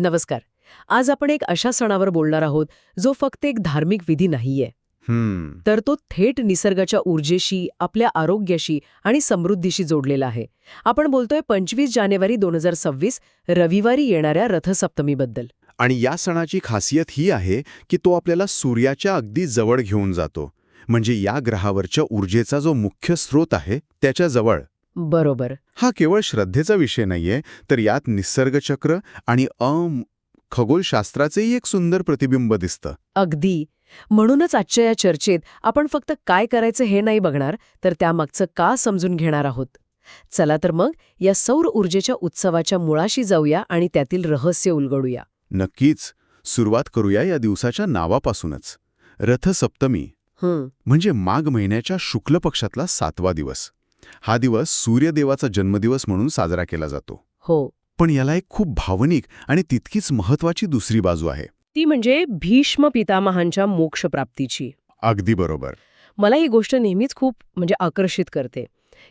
नमस्कार. आज आपण एक अशा सणावर बोलणार आहोत जो फक्त एक धार्मिक विधी नाहीये. तर तो थेट निसर्गाच्या ऊर्जेशी आपल्या आरोग्याशी आणि समृद्धीशी जोडलेला आहे. आपण बोलतोय पंचवीस जानेवारी दोन हजार सव्वीस रविवारी येणाऱ्या रथसप्तमीबद्दल. आणि या सणाची खासियत ही आहे की तो आपल्याला सूर्याच्या अगदी जवळ घेऊन जातो. म्हणजे या ग्रहावरच्या ऊर्जेचा जो मुख्य स्रोत आहे त्याच्याजवळ. बरोबर. हा केवळ श्रद्धेचा विषय नाहीये तर यात निसर्गचक्र आणि अम खगोलशास्त्राचेही एक सुंदर प्रतिबिंब दिसतं. अगदी. म्हणूनच आजच्या या चर्चेत आपण फक्त काय करायचं हे नाही बघणार तर त्यामागचं का समजून घेणार आहोत? चला तर मग या सौर ऊर्जेच्या उत्सवाच्या मुळाशी जाऊया आणि त्यातील रहस्य उलगडूया. नक्कीच. सुरुवात करूया या दिवसाच्या नावापासूनच. रथसप्तमी. हं. म्हणजे माघ महिन्याच्या शुक्ल पक्षातला सातवा दिवस. हा दिवस सूर्यदेवाचा जन्मदिवस म्हणून साजरा केला जातो. हो. पण याला एक खूप भावनिक आणि तितकीच महत्वाची दुसरी बाजू आहे. ती म्हणजे भीष्म पितामहांच्या मोक्षप्राप्तीची. अगदी बरोबर. मला ही गोष्ट नेहमीच खूप म्हणजे आकर्षित करते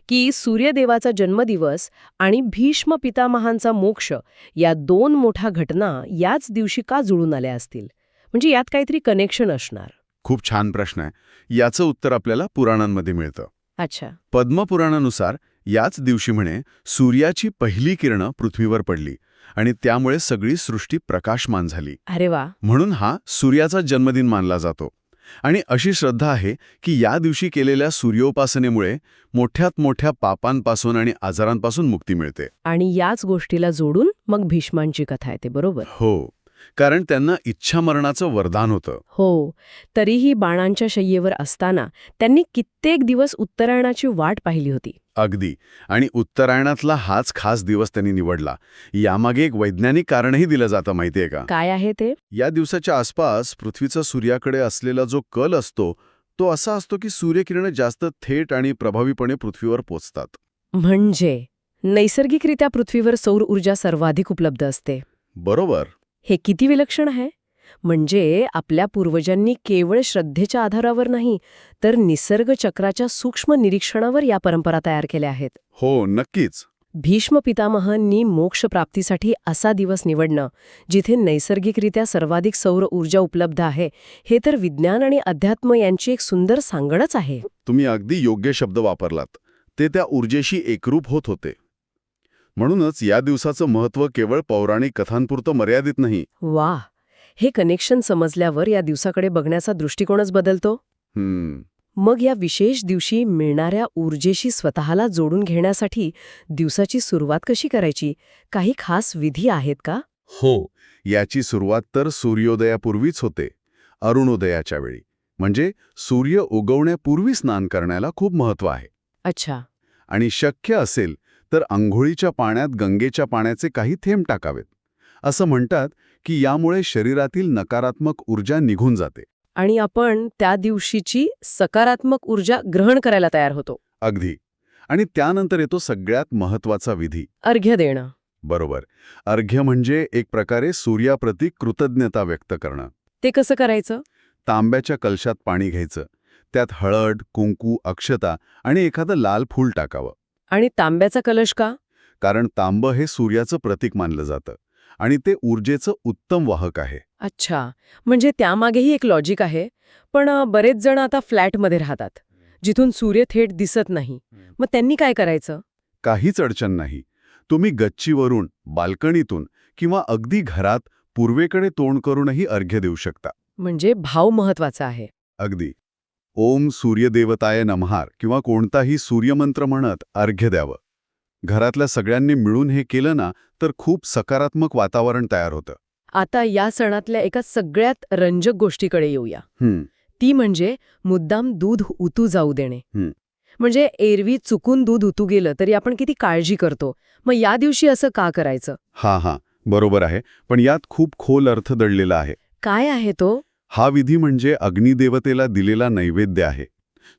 की सूर्यदेवाचा जन्मदिवस आणि भीष्म पितामहांचा मोक्ष या दोन मोठ्या घटना याच दिवशी का जुळून आल्या असतील? म्हणजे यात काहीतरी कनेक्शन असणार. खूप छान प्रश्न आहे. याचं उत्तर आपल्याला पुराणांमध्ये मिळतं. अच्छा. पद्मपुराणानुसार याच दिवशी म्हणे सूर्याची पहिली किरणं पृथ्वीवर पडली आणि त्यामुळे सगळी सृष्टी प्रकाशमान झाली. अरे वा. म्हणून हा सूर्याचा जन्मदिन मानला जातो. आणि अशी श्रद्धा आहे की या दिवशी केलेल्या सूर्योपासनेमुळे मोठ्यात मोठ्या पापांपासून आणि आजारांपासून मुक्ती मिळते. आणि याच गोष्टीला जोडून मग भीष्मांची कथा येते बरोबर? हो. कारण त्यांना इच्छामरणाचं वरदान होतं. हो तरीही बाणांच्या शय्येवर असताना त्यांनी कित्येक दिवस उत्तरायणाची वाट पाहिली होती. अगदी. आणि उत्तरायणातला हाच खास दिवस त्यांनी निवडला. यामागे एक वैज्ञानिक कारणही दिलं जातं माहितीये का? काय आहे ते? या दिवसाच्या आसपास पृथ्वीचा सूर्याकडे असलेला जो कल असतो तो असा असतो की सूर्यकिरणं जास्त थेट आणि प्रभावीपणे पृथ्वीवर पोचतात. म्हणजे? नैसर्गिकरित्या पृथ्वीवर सौर ऊर्जा सर्वाधिक उपलब्ध असते. बरोबर. हे किती विलक्षण आहे? म्हणजे आपल्या पूर्वजांनी केवळ श्रद्धेच्या आधारावर नाही तर निसर्ग चक्राच्या सूक्ष्म निरीक्षणावर या परंपरा तयार केल्या आहेत. हो नक्कीच. भीष्म पितामहांनी मोक्षप्राप्तीसाठी असा दिवस निवडणं जिथे नैसर्गिकरित्या सर्वाधिक सौर ऊर्जा उपलब्ध आहे हे तर विज्ञान आणि अध्यात्म यांची एक सुंदर सांगडच आहे. तुम्ही अगदी योग्य शब्द वापरलात. ते त्या ऊर्जेशी एकरूप होत होते. म्हणूनच या दिवसाचं महत्त्व केवळ पौराणिक कथांपुरतं मर्यादित नाही. वा! हे कनेक्शन समजल्यावर या दिवसाकडे बघण्याचा दृष्टिकोनच बदलतो? हम्म. मग या विशेष दिवशी मिळणाऱ्या ऊर्जेशी स्वतःला जोडून घेण्यासाठी दिवसाची सुरुवात कशी करायची? काही खास विधी आहेत का? हो याची सुरुवात तर सूर्योदयापूर्वीच होते अरुणोदयाच्या वेळी. म्हणजे सूर्य उगवण्यापूर्वी स्नान करण्याला खूप महत्त्व आहे. अच्छा. आणि शक्य असेल तर अंघोळीच्या पाण्यात गंगेच्या पाण्याचे काही थेंब टाकावेत. असं म्हणतात की यामुळे शरीरातील नकारात्मक ऊर्जा निघून जाते. आणि आपण त्या दिवशीची सकारात्मक ऊर्जा ग्रहण करायला तयार होतो. अगदी. आणि त्यानंतर येतो सगळ्यात महत्त्वाचा विधी. अर्घ्य देणं. बरोबर. अर्घ्य म्हणजे एक प्रकारे सूर्याप्रती कृतज्ञता व्यक्त करणं. ते कसं करायचं? तांब्याच्या कलशात पाणी घ्यायचं. त्यात हळद कुंकू अक्षता आणि एखादं लाल फूल टाकावं. आणि तांब्याचा कलश का? कारण तांबं हे सूर्याचं प्रतीक मानलं जातं आणि ते ऊर्जेचं उत्तम वाहक आहे. अच्छा म्हणजे त्यामागेही एक लॉजिक आहे. पण बरेच जण आता फ्लॅटमध्ये राहतात जिथून सूर्य थेट दिसत नाही. मग त्यांनी काय करायचं? काहीच अडचण नाही. तुम्ही गच्चीवरून बाल्कनीतून किंवा अगदी घरात पूर्वेकडे तोंड करूनही अर्घ्य देऊ शकता. म्हणजे भाव महत्त्वाचा आहे. अगदी. ओम सूर्यदेवताय नमहार किंवा कोणताही सूर्यमंत्र म्हणत अर्घ्य द्यावं. घरातल्या सगळ्यांनी मिळून हे केलं ना तर खूप सकारात्मक वातावरण तयार होतं. आता या सणातल्या एका सगळ्यात रंजक गोष्टीकडे येऊया. ती म्हणजे मुद्दाम दूध उतू जाऊ देणे. म्हणजे एरवी चुकून दूध उतू गेलं तरी आपण किती काळजी करतो. मग या दिवशी असं का करायचं? हा हा. बरोबर आहे. पण यात खूप खोल अर्थ दडलेला आहे. काय आहे तो? हा विधी म्हणजे अग्निदेवतेला दिलेला नैवेद्य आहे.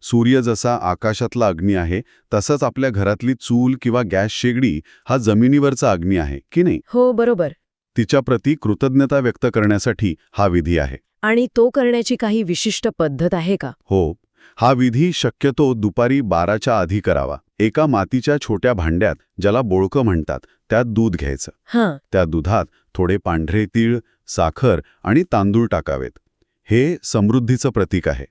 सूर्य जसा आकाशातला अग्नी आहे तसंच आपल्या घरातली चूल किंवा गॅस शेगडी हा जमिनीवरचा अग्नी आहे की नाही? हो बरोबर. तिच्याप्रती कृतज्ञता व्यक्त करण्यासाठी हा विधी आहे. आणि तो करण्याची काही विशिष्ट पद्धत आहे का? हो. हा विधी शक्यतो दुपारी बाराच्या आधी करावा. एका मातीच्या छोट्या भांड्यात ज्याला बोळकं म्हणतात त्यात दूध घ्यायचं. हां. त्या दुधात थोडे पांढरे तीळ साखर आणि तांदूळ टाकावेत. हे समृद्धीचं प्रतीक आहे.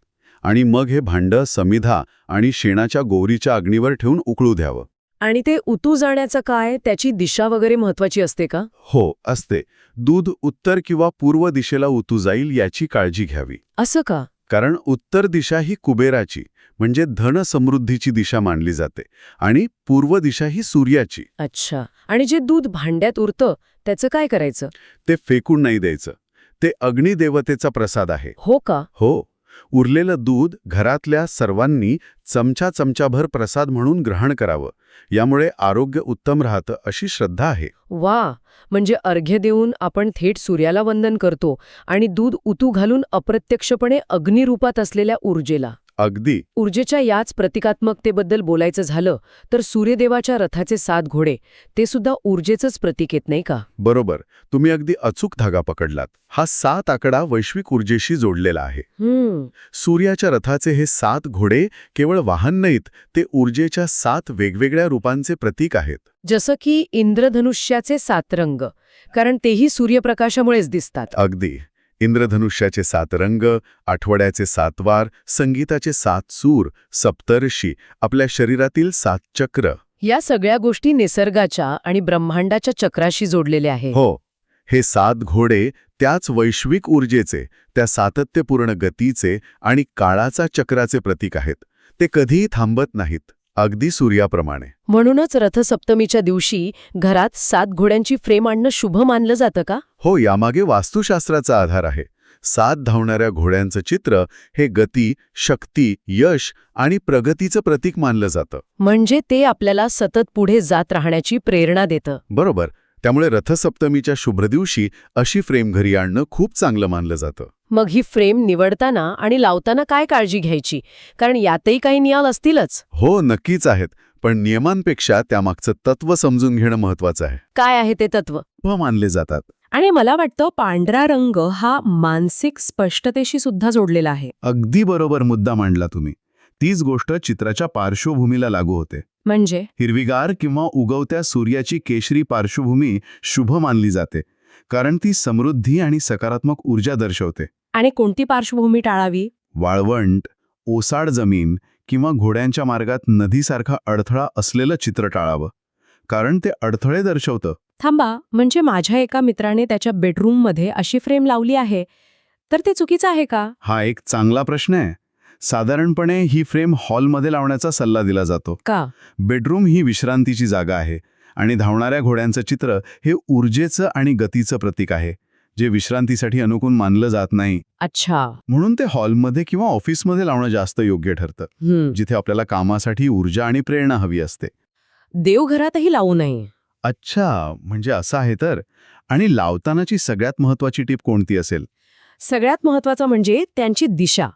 आणि मग हे भांडं समिधा आणि शेणाच्या गोवरीच्या अग्नीवर ठेवून उकळू द्यावं. आणि ते उतू जाण्याचं काय? त्याची दिशा वगैरे महत्वाची असते का? हो असते. दूध उत्तर किंवा पूर्व दिशेला उतू जाईल याची काळजी घ्यावी. असं का? कारण उत्तर दिशा ही कुबेराची म्हणजे धन समृद्धीची दिशा मानली जाते आणि पूर्व दिशा ही सूर्याची. अच्छा. आणि जे दूध भांड्यात उरतं त्याचं काय करायचं? ते फेकून नाही द्यायचं. ते अग्निदेवतेचा प्रसाद आहे. हो का? हो. उरलेलं दूध घरातल्या सर्वांनी चमचा चमचाभर प्रसाद म्हणून ग्रहण करावं. यामुळे आरोग्य उत्तम राहतं अशी श्रद्धा आहे. वा! म्हणजे अर्घ्य देऊन आपण थेट सूर्याला वंदन करतो आणि दूध उतू घालून अप्रत्यक्षपणे अग्निरूपात असलेल्या ऊर्जेला. अगदी. ऊर्जेच्या याच प्रतिकात्मकतेबद्दल बोलायचं झालं तर सूर्यदेवाच्या रथाचे सात घोडे ते सुद्धा ऊर्जेचंच प्रतीक येत नाही का? बरोबर. तुम्ही अगदी अचूक धागा पकडलात. हा सात आकडा वैश्विक ऊर्जेशी जोडलेला आहे. सूर्याच्या रथाचे हे सात घोडे केवळ वाहन नाहीत ते ऊर्जेच्या सात वेगवेगळ्या रूपांचे प्रतीक आहेत. जसं की इंद्रधनुष्याचे सात रंग कारण तेही सूर्यप्रकाशामुळेच दिसतात. अगदी. इंद्रधनुष्याचे सात रंग आठवड्याचे सात वार संगीताचे सात सूर सप्तर्षी आपल्या शरीरातील सात चक्र. या सगळ्या गोष्टी निसर्गाच्या आणि ब्रह्मांडाच्या चक्राशी जोडलेल्या आहेत. हो. हे सात घोडे त्याच वैश्विक ऊर्जेचे त्या सातत्यपूर्ण गतीचे आणि काळाचा चक्राचे प्रतीक आहेत. ते कधीही थांबत नाहीत. अगदी सूर्याप्रमाणे. म्हणूनच रथसप्तमीच्या दिवशी घरात सात घोड्यांची फ्रेम आणणं शुभ मानलं जातं का? हो यामागे वास्तुशास्त्राचा आधार आहे. सात धावणाऱ्या घोड्यांचं चित्र हे गती शक्ती यश आणि प्रगतीचं प्रतीक मानलं जातं. म्हणजे ते आपल्याला सतत पुढे जात राहण्याची प्रेरणा देतं. बरोबर. त्यामुळे रथसप्तमीच्या शुभ्र दिवशी अशी फ्रेम घरी आणणं खूप चांगलं मानलं जातं. मग ही फ्रेम निवडताना आणि लावताना काय काळजी घ्यायची? कारण यातही काही नियाल असतीलच. हो नक्कीच आहेत. पण नियमांपेक्षा त्यामागचं तत्व समजून घेणं महत्वाचं आहे. काय आहे ते तत्व? मानले जातात. आणि मला वाटतं पांढरा रंग हा मानसिक स्पष्टतेशी सुद्धा जोडलेला आहे. अगदी बरोबर मुद्दा मांडला तुम्ही. तीच गोष्ट चित्राच्या पार्श्वभूमीला लागू होते. म्हणजे? हिरवीगार किंवा उगवत्या सूर्याची केशरी पार्श्वभूमी शुभ मानली जाते कारण ती समृद्धी आणि सकारात्मक ऊर्जा दर्शवते. आणि कोणती पार्श्वभूमी टाळावी? वाळवंट ओसाड जमीन किंवा घोड्यांच्या मार्गात नदीसारखा अडथळा असलेलं चित्र टाळावं. कारण ते अडथळे दर्शवतं. थांबा म्हणजे माझ्या एका मित्राने त्याच्या बेडरूममध्ये अशी फ्रेम लावली आहे. तर ते चुकीचं आहे का? हा एक चांगला प्रश्न आहे. साधारणपणे ही फ्रेम हॉलमध्ये लावण्याचा सल्ला दिला जातो. का? बेडरूम ही विश्रांतीची जागा आहे आणि धावणाऱ्या घोड्यांचं चित्र हे ऊर्जेचं आणि गतीचं प्रतीक आहे. जे विश्रांतीसाठी अनुकूल मानलं जात नाही. अच्छा. म्हणून ते हॉलमध्ये किंवा ऑफिसमध्ये लावणं जास्त योग्य ठरतं. जिथे आपल्याला कामासाठी ऊर्जा आणि प्रेरणा हवी असते. देवघरातही लावू नये. अच्छा म्हणजे असं आहे तर. आणि लावतानाची सगळ्यात महत्वाची टीप कोणती असेल? सगळ्यात महत्वाचं म्हणजे त्यांची दिशा.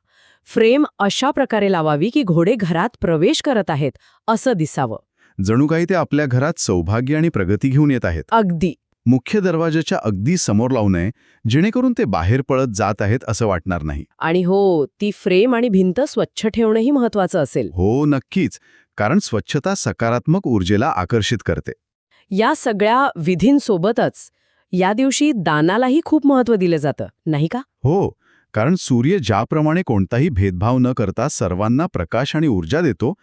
फ्रेम अशा प्रकारे लावावी की घोडे घरात प्रवेश करत आहेत असं दिसावं. जणू काही ते आपल्या घरात सौभाग्य आणि प्रगती घेऊन येत आहेत. अगदी. मुख्य दरवाजाच्या अगदी समोर लावू नये जेणेकरून ते बाहेर पळत जात आहेत असं वाटणार नाही. आणि हो ती फ्रेम आणि भिंत स्वच्छ ठेवणंही महत्वाचं असेल. हो नक्कीच कारण स्वच्छता सकारात्मक ऊर्जेला आकर्षित करते. या सगळ्या विधींसोबतच या दिवशी दानालाही खूप महत्त्व दिलं जातं नाही का? हो कारण सूर्य ज्याप्रमाणे कोणताही भेदभाव न करता सर्वांना प्रकाश आणि ऊर्जा देतो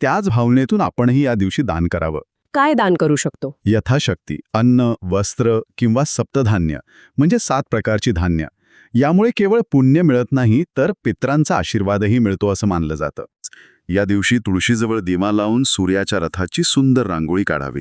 त्याच भावनेतून आपणही या दिवशी दान करावं. काय दान करू शकतो? यथाशक्ती अन्न वस्त्र किंवा सप्तधान्य म्हणजे सात प्रकारची धान्य. यामुळे केवळ पुण्य मिळत नाही तर पित्रांचा आशीर्वादही मिळतो असं मानलं जातं. या दिवशी तुळशीजवळ दिवा लावून सूर्याच्या रथाची सुंदर रांगोळी काढावी.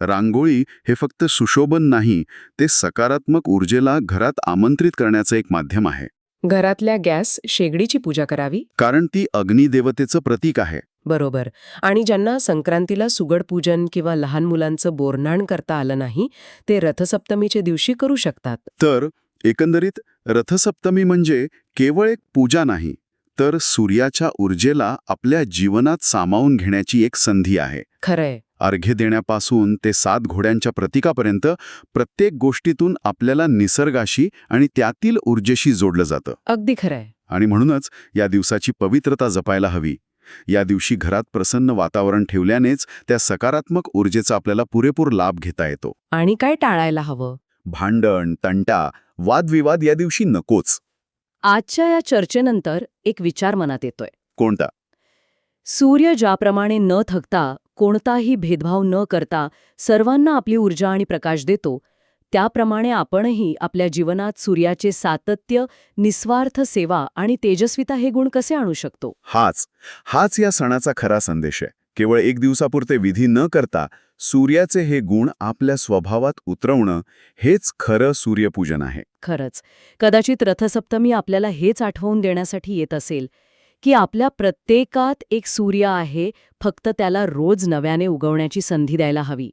रांगोळी हे फक्त सुशोभन नाही ते सकारात्मक ऊर्जेला घरात आमंत्रित करण्याचं एक माध्यम आहे. घरातल्या गॅस शेगडीची पूजा करावी? कारण ती अग्निदेवतेचं प्रतीक आहे. बरोबर. आणि ज्यांना संक्रांतीला सुगड पूजन किंवा लहान मुलांचं बोरनाण करता आलं नाही ते रथसप्तमीच्या दिवशी करू शकतात. तर एकंदरीत रथसप्तमी म्हणजे केवळ एक पूजा नाही तर सूर्याच्या ऊर्जेला आपल्या जीवनात सामावून घेण्याची एक संधी आहे. खरंय. अर्घ्य देण्यापासून ते सात घोड्यांच्या प्रतीकापर्यंत प्रत्येक गोष्टीतून आपल्याला निसर्गाशी आणि त्यातील ऊर्जेशी जोडलं जातं. अगदी खरंय. आणि म्हणूनच या दिवसाची पवित्रता जपायला हवी. या दिवशी घरात प्रसन्न वातावरण ठेवल्यानेच त्या सकारात्मक ऊर्जेचा आपल्याला पुरेपूर लाभ घेता येतो. आणि काय टाळायला हवं? भांडण तंटा वादविवाद या दिवशी नकोच. आजच्या या चर्चेनंतर एक विचार मनात येतोय. कोणता? सूर्य ज्याप्रमाणे न थकता कोणताही भेदभाव न करता सर्वांना आपली ऊर्जा आणि प्रकाश देतो त्याप्रमाणे आपणही आपल्या जीवनात सूर्याचे सातत्य निस्वार्थ सेवा आणि तेजस्विता हे गुण कसे आणू शकतो? हाच हाच या सणाचा खरा संदेश आहे. केवळ एक दिवसापुरते विधी न करता सूर्याचे हे गुण आपल्या स्वभावात उतरवणं हेच खरं सूर्यपूजन आहे. खरंच. कदाचित रथसप्तमी आपल्याला हेच आठवून देण्यासाठी येत असेल की आपल्या प्रत्येकात एक सूर्य आहे फक्त त्याला रोज नव्याने उगवण्याची संधी द्यायला हवी.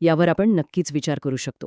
यावर आपण नक्कीच विचार करू शकतो.